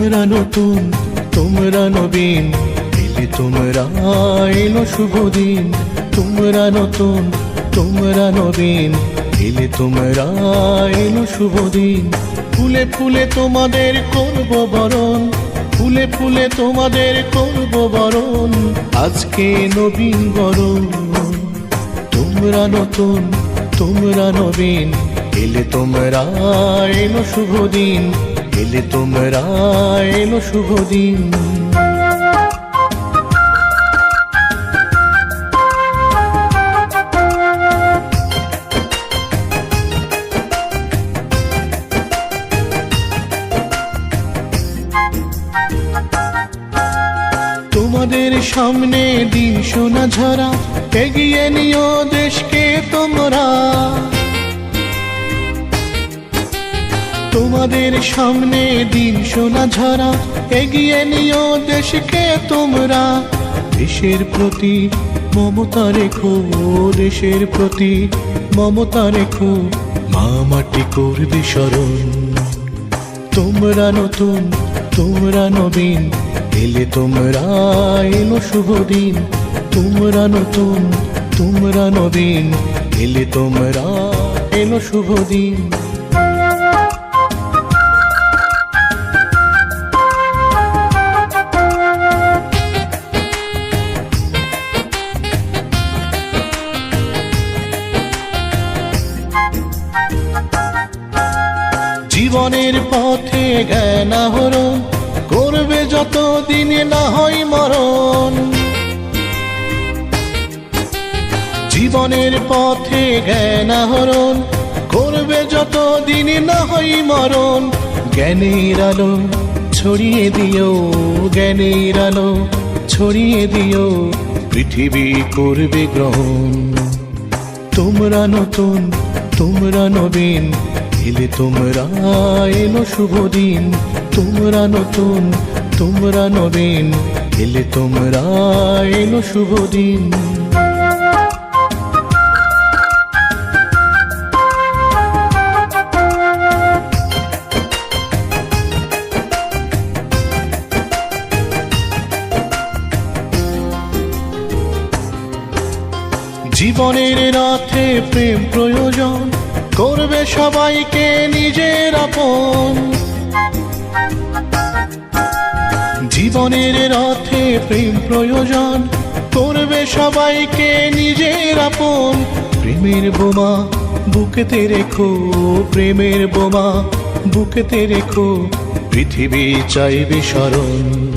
তোমরা নতুন, তোমরা নবীন এলে তোমরা এলো শুভ দিন। তোমরা নতুন, তোমরা নবীন এলে তোমরা এলো শুভ দিন। ফুলে ফুলে তোমাদের করব বরণ, ফুলে ফুলে তোমাদের করব বরণ। আজকে নবীন বরণ। তোমরা নতুন, তোমরা নবীন এলে তোমরা এলো শুভ দিন। এলে তোমরা এলো শুভ দিন তোমাদের সামনে দিন সোনা ঝরা এগিয়ে নিও দেশকে তোমরা। তোমাদের সামনে দিন সোনা ঝরা, এগিয়ে নিও দেশকে তোমরা। দেশের প্রতি মমতা রেখো, দেশের প্রতি মমতা রেখো, মা মাটি করবে স্মরণ। তোমরা নতুন, তোমরা নবীন, এলে তোমরা এলো শুভ দিন। তোমরা নতুন, তোমরা নবীন, এলে তোমরা এলো শুভ জীবনের পথে জ্ঞান আহরণ করবে যত দিনে না হয় মরণ। জীবনের পথে জ্ঞান আহরণ করবে যত দিনে না হয় মরণ। জ্ঞানের আলো ছড়িয়ে দিও, জ্ঞানের আলো ছড়িয়ে দিও, পৃথিবী করবে গ্রহণ। তোমরা নতুন, তোমরা নবীন এলে তোমরা এলো শুভ দিন, তোমরা নতুন, তোমরা নবীন। এলে তোমরা এলো শুভ দিন। জীবনের রাতে প্রেম প্রয়োজন করবে সবাইকে নিজের আপন। জীবনের রথে প্রেম প্রয়োজন, করবে সবাইকে নিজের আপন। প্রেমের বোমা বুকেতে রেখো, প্রেমের বোমা বুকেতে রেখো, পৃথিবী চাইবে স্মরণ।